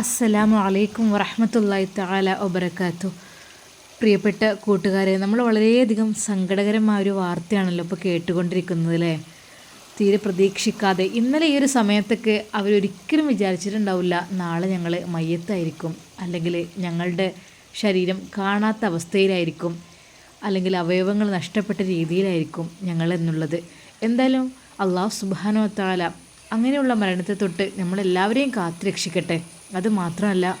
അസ്സലാമു അലൈക്കും വറഹമത്തല്ലായി തആല വബറകാതു പ്രിയപ്പെട്ട കൂട്ടുകാരെ നമ്മൾ വളരെയധികം സങ്കടകരമായ ഒരു വാർത്തയാണല്ലോ ഇപ്പോൾ കേട്ടുകൊണ്ടിരിക്കുന്നത് അല്ലേ തീരെ പ്രതീക്ഷിക്കാതെ. ഇന്നലെ ഈ ഒരു സമയത്തൊക്കെ അവരൊരിക്കലും വിചാരിച്ചിട്ടുണ്ടാവില്ല നാളെ ഞങ്ങൾ മയ്യത്തായിരിക്കും. അല്ലെങ്കിൽ ഞങ്ങളുടെ ശരീരം കാണാത്ത അവസ്ഥയിലായിരിക്കും. അല്ലെങ്കിൽ അവയവങ്ങൾ നഷ്ടപ്പെട്ട രീതിയിലായിരിക്കും ഞങ്ങൾ എന്നുള്ളത്. എന്തായാലും അള്ളാഹു സുബാനോ താല അങ്ങനെയുള്ള മരണത്തെ തൊട്ട് നമ്മളെല്ലാവരെയും കാത്തുരക്ഷിക്കട്ടെ. അത് മാത്രമല്ല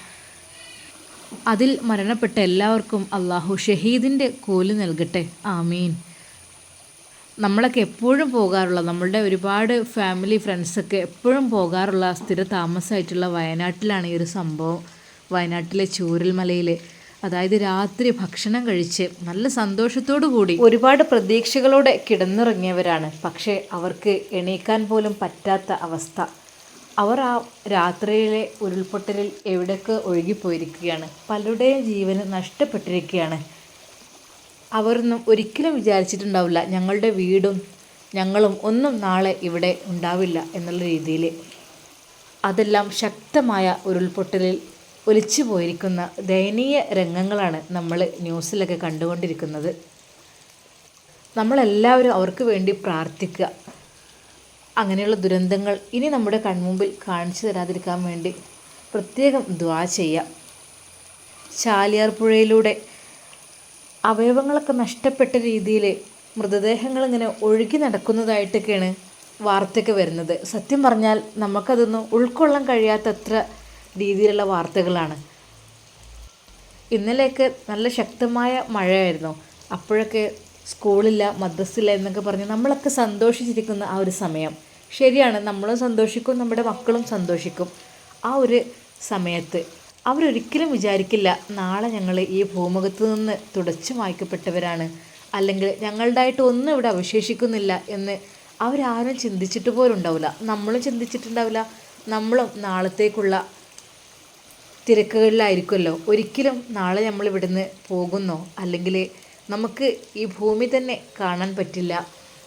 അതിൽ മരണപ്പെട്ട എല്ലാവർക്കും അള്ളാഹു ഷഹീദിന്റെ കൂലി നൽകട്ടെ. ആമീൻ. നമ്മളൊക്കെ എപ്പോഴും പോകാറുള്ള നമ്മളുടെ ഒരുപാട് ഫാമിലി ഫ്രണ്ട്സൊക്കെ എപ്പോഴും പോകാറുള്ള സ്ഥിര താമസമായിട്ടുള്ള വയനാട്ടിലാണ് ഈ ഒരു സംഭവം. വയനാട്ടിലെ ചൂരൽമലയിൽ അതായത് രാത്രി ഭക്ഷണം കഴിച്ച് നല്ല സന്തോഷത്തോടു കൂടി ഒരുപാട് പ്രതീക്ഷകളോടെ കിടന്നിറങ്ങിയവരാണ്. പക്ഷേ അവർക്ക് എണീക്കാൻ പോലും പറ്റാത്ത അവസ്ഥ. അവർ ആ രാത്രിയിലെ ഉരുൾപൊട്ടലിൽ എവിടെയൊക്കെ ഒഴുകിപ്പോയിരിക്കുകയാണ് പലരുടെയും ജീവന് നഷ്ടപ്പെട്ടിരിക്കുകയാണ്. അവരൊന്നും ഒരിക്കലും വിചാരിച്ചിട്ടുണ്ടാവില്ല ഞങ്ങളുടെ വീടും ഞങ്ങളും ഒന്നും നാളെ ഇവിടെ ഉണ്ടാവില്ല എന്നുള്ള രീതിയിൽ. അതെല്ലാം ശക്തമായ ഉരുൾപൊട്ടലിൽ ഒലിച്ചു പോയിരിക്കുന്ന ദയനീയ രംഗങ്ങളാണ് നമ്മൾ ന്യൂസിലൊക്കെ കണ്ടുകൊണ്ടിരിക്കുന്നത്. നമ്മളെല്ലാവരും അവർക്ക് വേണ്ടി പ്രാർത്ഥിക്കുക. അങ്ങനെയുള്ള ദുരന്തങ്ങൾ ഇനി നമ്മുടെ കൺമുമ്പിൽ കാണിച്ചു തരാതിരിക്കാൻ വേണ്ടി പ്രത്യേകം ദ്വാ ചെയ്യാം. ചാലിയാർ പുഴയിലൂടെ അവയവങ്ങളൊക്കെ നഷ്ടപ്പെട്ട രീതിയിൽ മൃതദേഹങ്ങൾ ഇങ്ങനെ ഒഴുകി നടക്കുന്നതായിട്ടൊക്കെയാണ് വാർത്തയൊക്കെ വരുന്നത്. സത്യം പറഞ്ഞാൽ നമുക്കതൊന്നും ഉൾക്കൊള്ളാൻ കഴിയാത്തത്ര രീതിയിലുള്ള വാർത്തകളാണ്. ഇന്നലെയൊക്കെ നല്ല ശക്തമായ മഴയായിരുന്നു. അപ്പോഴൊക്കെ സ്കൂളില്ല മദ്രസില്ല എന്നൊക്കെ പറഞ്ഞ് നമ്മളൊക്കെ സന്തോഷിച്ചിരിക്കുന്ന ആ ഒരു സമയം. ശരിയാണ് നമ്മളും സന്തോഷിക്കും നമ്മുടെ മക്കളും സന്തോഷിക്കും. ആ ഒരു സമയത്ത് അവരൊരിക്കലും വിചാരിക്കില്ല നാളെ ഞങ്ങൾ ഈ ഭൂമുഖത്ത് നിന്ന് തുടച്ചു മായ്ക്കപ്പെട്ടവരാണ്. അല്ലെങ്കിൽ ഞങ്ങളുടേതായിട്ട് ഒന്നും ഇവിടെ അവശേഷിക്കുന്നില്ല എന്ന് അവരാരും ചിന്തിച്ചിട്ട് പോലും ഉണ്ടാവില്ല. നമ്മളും ചിന്തിച്ചിട്ടുണ്ടാവില്ല. നമ്മളും നാളത്തേക്കുള്ള തിരക്കുകളിലായിരിക്കുമല്ലോ. ഒരിക്കലും നാളെ നമ്മൾ ഇവിടുന്ന് പോകുന്നോ? അല്ലെങ്കിൽ നമുക്ക് ഈ ഭൂമി തന്നെ കാണാൻ പറ്റില്ല.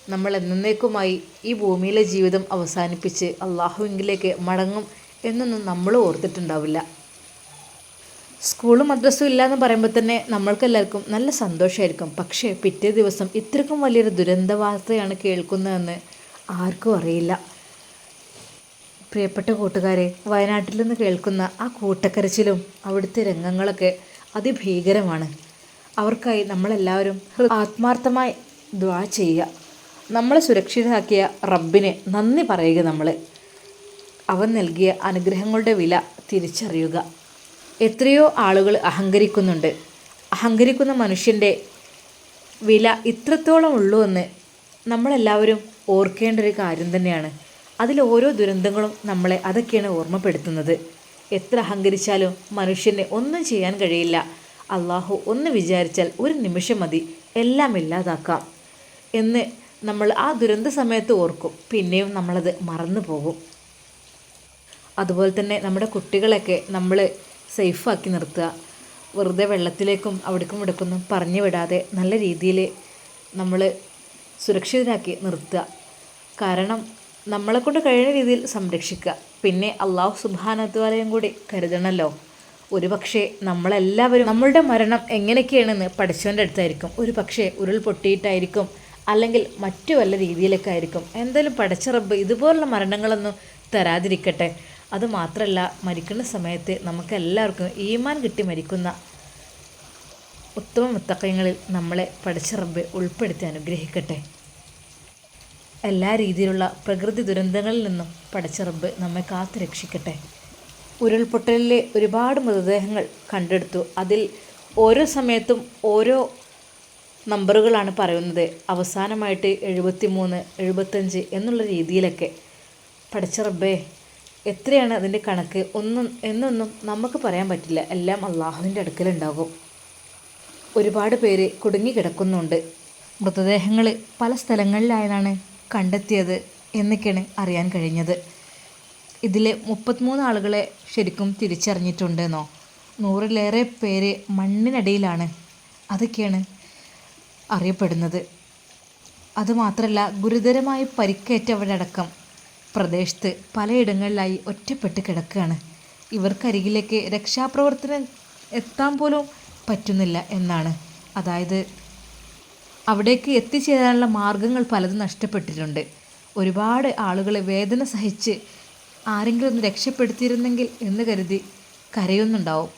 നമ്മൾ എന്നേക്കുമായി ഈ ഭൂമിയിലെ ജീവിതം അവസാനിപ്പിച്ച് അള്ളാഹുവിങ്കിലേക്ക് മടങ്ങും എന്നൊന്നും നമ്മൾ ഓർത്തിട്ടുണ്ടാവില്ല. സ്കൂളും മദ്രസും ഇല്ല എന്ന് പറയുമ്പോൾ തന്നെ നമ്മൾക്കെല്ലാവർക്കും നല്ല സന്തോഷമായിരിക്കും പക്ഷേ പിറ്റേ ദിവസം ഇത്രക്കും വലിയൊരു ദുരന്ത വാർത്തയാണ് കേൾക്കുന്നതെന്ന് ആർക്കും അറിയില്ല. പ്രിയപ്പെട്ട കൂട്ടുകാരെ വയനാട്ടിൽ നിന്ന് കേൾക്കുന്ന ആ കൂട്ടക്കരച്ചിലും അവിടുത്തെ രംഗങ്ങളൊക്കെ അതിഭീകരമാണ്. അവർക്കായി നമ്മളെല്ലാവരും ആത്മാർത്ഥമായി ദ്വാ ചെയ്യുക. നമ്മളെ സുരക്ഷിതരാക്കിയ റബ്ബിനെ നന്ദി പറയുക നമ്മൾ അവൻ നൽകിയ അനുഗ്രഹങ്ങളുടെ വില തിരിച്ചറിയുക. എത്രയോ ആളുകൾ അഹങ്കരിക്കുന്നുണ്ട്. അഹങ്കരിക്കുന്ന മനുഷ്യന്റെ വില ഇത്രത്തോളം ഉള്ളൂ എന്ന് നമ്മളെല്ലാവരും ഓർക്കേണ്ട ഒരു കാര്യം തന്നെയാണ്. അതിൽ ഓരോ ദുരന്തങ്ങളും നമ്മളെ അതൊക്കെയാണ് ഓർമ്മപ്പെടുത്തുന്നത്. എത്ര അഹങ്കരിച്ചാലും മനുഷ്യന് ഒന്നും ചെയ്യാൻ കഴിയില്ല. അള്ളാഹു ഒന്ന് വിചാരിച്ചാൽ ഒരു നിമിഷം മതി എല്ലാം ഇല്ലാതാക്കാം എന്ന് നമ്മൾ ആ ദുരന്ത സമയത്ത് ഓർക്കും. പിന്നെയും നമ്മളത് മറന്നു പോകും. അതുപോലെ തന്നെ നമ്മുടെ കുട്ടികളെയൊക്കെ നമ്മൾ സേഫാക്കി നിർത്തുക. വെറുതെ വെള്ളത്തിലേക്കും അവിടേക്കും ഇവിടേക്കൊന്നും പറഞ്ഞു വിടാതെ നല്ല രീതിയിൽ നമ്മൾ സുരക്ഷിതരാക്കി നിർത്തുക. കാരണം നമ്മളെക്കൊണ്ട് കഴിയുന്ന രീതിയിൽ സംരക്ഷിക്കുക. പിന്നെ അള്ളാഹു സുബാനത്വാലയം കൂടി കരുതണമല്ലോ ഒരു പക്ഷേ നമ്മളെല്ലാവരും നമ്മളുടെ മരണം എങ്ങനെയൊക്കെയാണെന്ന് പഠിച്ചവന്റെ അടുത്തായിരിക്കും. ഒരു പക്ഷേ ഉരുൾ പൊട്ടിയിട്ടായിരിക്കും. അല്ലെങ്കിൽ മറ്റു വല്ല രീതിയിലൊക്കെ ആയിരിക്കും. എന്തായാലും പഠിച്ച റബ്ബ് ഇതുപോലുള്ള മരണങ്ങളൊന്നും തരാതിരിക്കട്ടെ. അത് മാത്രമല്ല മരിക്കുന്ന സമയത്ത് നമുക്ക് എല്ലാവർക്കും ഈമാൻ കിട്ടി മരിക്കുന്ന ഉത്തമ മുത്തക്കയങ്ങളിൽ നമ്മളെ പഠിച്ച റബ്ബ് ഉൾപ്പെടുത്തി അനുഗ്രഹിക്കട്ടെ. എല്ലാ രീതിയിലുള്ള പ്രകൃതി ദുരന്തങ്ങളിൽ നിന്നും പഠിച്ച റബ്ബ് നമ്മെ കാത്തു രക്ഷിക്കട്ടെ ഉരുൾപൊട്ടലിലെ ഒരുപാട് മൃതദേഹങ്ങൾ കണ്ടെടുത്തു. അതിൽ ഓരോ സമയത്തും ഓരോ നമ്പറുകളാണ് പറയുന്നത്. അവസാനമായിട്ട് എഴുപത്തി മൂന്ന് എഴുപത്തഞ്ച് എന്നുള്ള രീതിയിലൊക്കെ. പഠിച്ച റബ്ബേ എത്രയാണ് അതിന്റെ കണക്ക്? ഒന്നും എന്നൊന്നും നമുക്ക് പറയാൻ പറ്റില്ല. എല്ലാം അള്ളാഹുവിന്റെ അടുക്കലുണ്ടാകും. ഒരുപാട് പേര് കുടുങ്ങിക്കിടക്കുന്നുണ്ട്. മൃതദേഹങ്ങൾ പല സ്ഥലങ്ങളിലായാണ് കണ്ടെത്തിയത് എന്നൊക്കെയാണ് അറിയാൻ കഴിഞ്ഞത്. ഇതിൽ മുപ്പത്തിമൂന്ന് ആളുകളെ ശരിക്കും തിരിച്ചറിഞ്ഞിട്ടുണ്ടെന്നോ? നൂറിലേറെ പേര് മണ്ണിനടിയിലാണ്. അതൊക്കെയാണ് അറിയപ്പെടുന്നത്. അതുമാത്രമല്ല ഗുരുതരമായി പരിക്കേറ്റവരടക്കം പ്രദേശത്ത് പലയിടങ്ങളിലായി ഒറ്റപ്പെട്ട് കിടക്കുകയാണ്. ഇവർക്കരികിലേക്ക് രക്ഷാപ്രവർത്തനം എത്താൻ പോലും പറ്റുന്നില്ല എന്നാണ്. അതായത് അവിടേക്ക് എത്തിച്ചേരാനുള്ള മാർഗങ്ങൾ പലതും നഷ്ടപ്പെട്ടിട്ടുണ്ട്. ഒരുപാട് ആളുകൾ വേദന സഹിച്ച് ആരെങ്കിലും ഒന്ന് രക്ഷപ്പെടുത്തിയിരുന്നെങ്കിൽ എന്ന് കരുതി കരയുന്നുണ്ടാവും.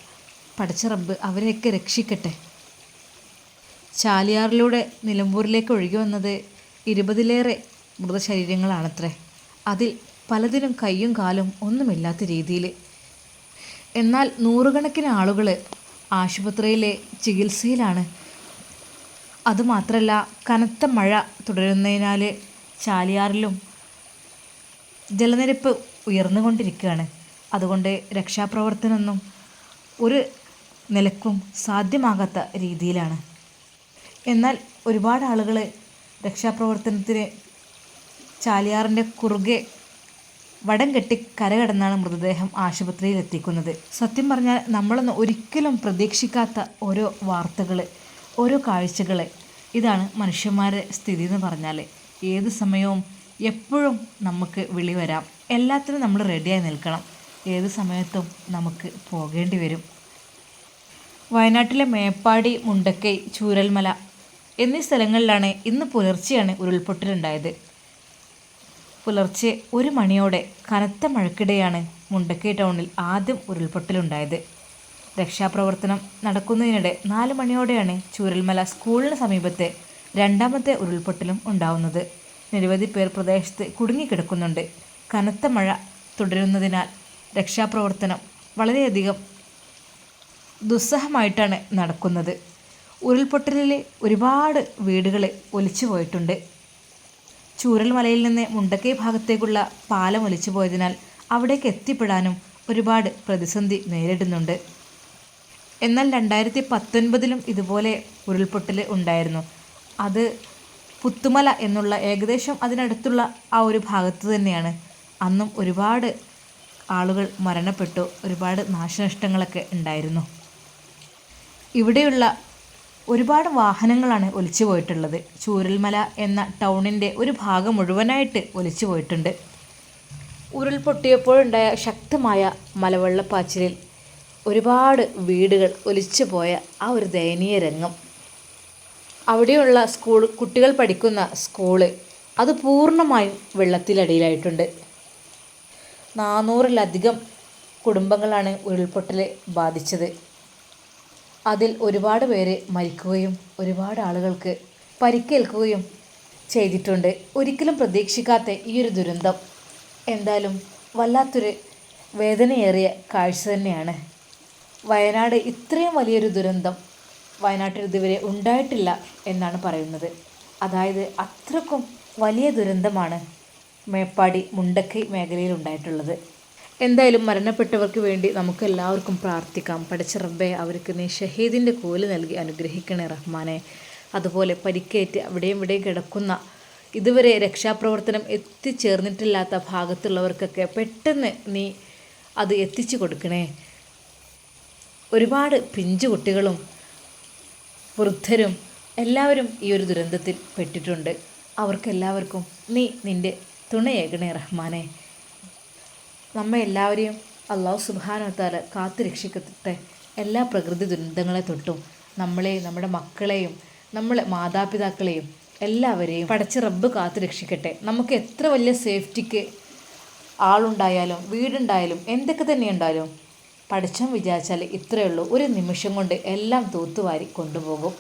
പടച്ച റബ്ബ് അവരെയൊക്കെ രക്ഷിക്കട്ടെ. ചാലിയാറിലൂടെ നിലമ്പൂരിലേക്ക് ഒഴുകി വന്നത് ഇരുപതിലേറെ മൃതശരീരങ്ങളാണത്രേ. അതിൽ പലതിനും കൈയും കാലും ഒന്നുമില്ലാത്ത രീതിയിൽ. എന്നാൽ നൂറുകണക്കിന് ആളുകൾ ആശുപത്രിയിലെ ചികിത്സയിലാണ്. അതുമാത്രമല്ല കനത്ത മഴ തുടരുന്നതിനാൽ ചാലിയാറിലും ജലനിരപ്പ് ഉയർന്നുകൊണ്ടിരിക്കുകയാണ്. അതുകൊണ്ട് രക്ഷാപ്രവർത്തനമൊന്നും ഒരു നിലക്കും സാധ്യമാകാത്ത രീതിയിലാണ്. എന്നാൽ ഒരുപാട് ആളുകൾ രക്ഷാപ്രവർത്തനത്തിന് ചാലിയാറിന്റെ കുറുകെ വടം കെട്ടി കരകടന്നാണ് മൃതദേഹം ആശുപത്രിയിൽ എത്തിക്കുന്നത്. സത്യം പറഞ്ഞാൽ നമ്മളൊന്നും ഒരിക്കലും പ്രതീക്ഷിക്കാത്ത ഓരോ വാർത്തകൾ ഓരോ കാഴ്ചകൾ ഇതാണ് മനുഷ്യന്മാരുടെ സ്ഥിതി എന്ന് പറഞ്ഞാൽ ഏത് സമയവും എപ്പോഴും നമുക്ക് വിളി വരാം. എല്ലാത്തിനും നമ്മൾ റെഡിയായി നിൽക്കണം. ഏത് സമയത്തും നമുക്ക് പോകേണ്ടി വരും. വയനാട്ടിലെ മേപ്പാടി മുണ്ടക്കൈ ചൂരൽമല എന്നീ സ്ഥലങ്ങളിലാണ് ഇന്ന് പുലർച്ചെയാണ് ഉരുൾപൊട്ടലുണ്ടായത്. പുലർച്ചെ ഒരു മണിയോടെ കനത്ത മഴക്കിടെയാണ് മുണ്ടക്കൈ ടൗണിൽ ആദ്യം ഉരുൾപൊട്ടലുണ്ടായത്. രക്ഷാപ്രവർത്തനം നടക്കുന്നതിനിടെ നാല് മണിയോടെയാണ് ചൂരൽമല സ്കൂളിന് സമീപത്തെ രണ്ടാമത്തെ ഉരുൾപൊട്ടലും ഉണ്ടാവുന്നത്. നിരവധി പേർ പ്രദേശത്ത് കുടുങ്ങിക്കിടക്കുന്നുണ്ട്. കനത്ത മഴ തുടരുന്നതിനാൽ രക്ഷാപ്രവർത്തനം വളരെയധികം ദുസ്സഹമായിട്ടാണ് നടക്കുന്നത്. ഉരുൾപൊട്ടലിൽ ഒരുപാട് വീടുകൾ ഒലിച്ചു പോയിട്ടുണ്ട്. ചൂരൽമലയിൽ നിന്ന് മുണ്ടക്കൈ ഭാഗത്തേക്കുള്ള പാലം ഒലിച്ചു പോയതിനാൽ അവിടേക്ക് എത്തിപ്പെടാനും ഒരുപാട് പ്രതിസന്ധി നേരിടുന്നുണ്ട്. എന്നാൽ രണ്ടായിരത്തി പത്തൊൻപതിലും ഇതുപോലെ ഉരുൾപൊട്ടൽ ഉണ്ടായിരുന്നു. അത് പുത്തുമല എന്നുള്ള ഏകദേശം അതിനടുത്തുള്ള ആ ഒരു ഭാഗത്ത് തന്നെയാണ്. അന്നും ഒരുപാട് ആളുകൾ മരണപ്പെട്ടു. ഒരുപാട് നാശനഷ്ടങ്ങളൊക്കെ ഉണ്ടായിരുന്നു. ഇവിടെയുള്ള ഒരുപാട് വാഹനങ്ങളാണ് ഒലിച്ചു പോയിട്ടുള്ളത്. ചൂരൽമല എന്ന ടൗണിന്റെ ഒരു ഭാഗം മുഴുവനായിട്ട് ഒലിച്ചു പോയിട്ടുണ്ട്. ഉരുൾപൊട്ടിയപ്പോഴുണ്ടായ ശക്തമായ മലവെള്ളപ്പാച്ചിലിൽ ഒരുപാട് വീടുകൾ ഒലിച്ചു പോയ ആ ഒരു ദയനീയ രംഗം. അവിടെയുള്ള സ്കൂൾ കുട്ടികൾ പഠിക്കുന്ന സ്കൂൾ അത് പൂർണമായും വെള്ളത്തിലടിയിലായിട്ടുണ്ട്. നാനൂറിലധികം കുടുംബങ്ങളാണ് ഉരുൾപൊട്ടൽ ബാധിച്ചത്. അതിൽ ഒരുപാട് പേര് മരിക്കുകയും ഒരുപാട് ആളുകൾക്ക് പരിക്കേൽക്കുകയും ചെയ്തിട്ടുണ്ട്. ഒരിക്കലും പ്രതീക്ഷിക്കാത്ത ഈ ഒരു ദുരന്തം. എന്തായാലും വല്ലാത്തൊരു വേദനയേറിയ കാഴ്ച തന്നെയാണ്. വയനാട് ഇത്രയും വലിയൊരു ദുരന്തം വയനാട്ടിൽ ഇതുവരെ ഉണ്ടായിട്ടില്ല എന്നാണ് പറയുന്നത്. അതായത് അത്രക്കും വലിയ ദുരന്തമാണ് മേപ്പാടി മുണ്ടക്കൈ മേഖലയിൽ ഉണ്ടായിട്ടുള്ളത് എന്തായാലും മരണപ്പെട്ടവർക്ക് വേണ്ടി നമുക്ക് എല്ലാവർക്കും പ്രാർത്ഥിക്കാം. പഠിച്ച റബ്ബെ അവർക്ക് നീ ഷഹീദിന്റെ കോൽ നൽകി അനുഗ്രഹിക്കണേ റഹ്മാനെ. അതുപോലെ പരിക്കേറ്റ് അവിടെയും ഇവിടെയും കിടക്കുന്ന ഇതുവരെ രക്ഷാപ്രവർത്തനം എത്തിച്ചേർന്നിട്ടില്ലാത്ത ഭാഗത്തുള്ളവർക്കൊക്കെ പെട്ടെന്ന് നീ അത് എത്തിച്ചു കൊടുക്കണേ. ഒരുപാട് പിഞ്ചു കുട്ടികളും വൃദ്ധരും എല്ലാവരും ഈ ഒരു ദുരന്തത്തിൽ പെട്ടിട്ടുണ്ട്. അവർക്കെല്ലാവർക്കും നീ നിന്റെ തുണയേകണേ റഹ്മാനെ. നമ്മെ എല്ലാവരെയും അള്ളാഹു സുബാനത്താൽ കാത്തു രക്ഷിക്കട്ടെ. എല്ലാ പ്രകൃതി ദുരന്തങ്ങളെ തൊട്ടും നമ്മളെയും നമ്മുടെ മക്കളെയും നമ്മളെ മാതാപിതാക്കളെയും എല്ലാവരെയും പടച്ച് റബ്ബ് കാത്തു രക്ഷിക്കട്ടെ. നമുക്ക് എത്ര വലിയ സേഫ്റ്റിക്ക് ആളുണ്ടായാലും വീടുണ്ടായാലും എന്തൊക്കെ തന്നെ ഉണ്ടായാലും പഠിച്ചം വിചാരിച്ചാൽ ഇത്രയേ ഉള്ളൂ ഒരു നിമിഷം കൊണ്ട് എല്ലാം തൂത്തുവാരി കൊണ്ടുപോകും.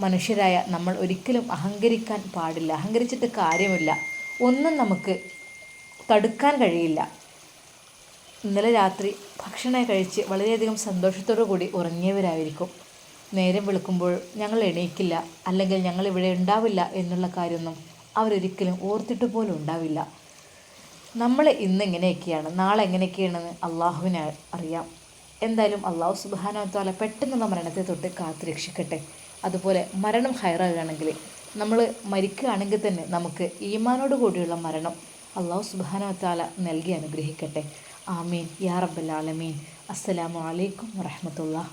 മനുഷ്യരായ നമ്മൾ ഒരിക്കലും അഹങ്കരിക്കാൻ പാടില്ല. അഹങ്കരിച്ചിട്ട് കാര്യമില്ല. ഒന്നും നമുക്ക് തടുക്കാൻ കഴിയില്ല. ഇന്നലെ രാത്രി ഭക്ഷണം കഴിച്ച് വളരെയധികം സന്തോഷത്തോടു കൂടി ഉറങ്ങിയവരായിരിക്കും. നേരം വിളിക്കുമ്പോൾ ഞങ്ങൾ എണീക്കില്ല അല്ലെങ്കിൽ ഞങ്ങൾ ഇവിടെ ഉണ്ടാവില്ല എന്നുള്ള കാര്യമൊന്നും അവരൊരിക്കലും ഓർത്തിട്ട് പോലും ഉണ്ടാവില്ല. നമ്മൾ ഇന്ന് എങ്ങനെയൊക്കെയാണ് നാളെ എങ്ങനെയൊക്കെയാണെന്ന് അള്ളാഹുവിനെ അറിയാം. എന്തായാലും അള്ളാഹു സുബാനോത്താല പെട്ടെന്നുള്ള മരണത്തെ തൊട്ട് കാത്തു രക്ഷിക്കട്ടെ. അതുപോലെ മരണം ഹൈറാകുകയാണെങ്കിൽ നമ്മൾ മരിക്കുകയാണെങ്കിൽ തന്നെ നമുക്ക് ഈമാനോട് കൂടിയുള്ള മരണം അള്ളാഹു സുബാനത്താല നൽകി അനുഗ്രഹിക്കട്ടെ. ആമീൻ. യാ റബ്ബൽ ആലമീൻ. അസ്സലാമു അലൈക്കും വറഹമത്തുള്ള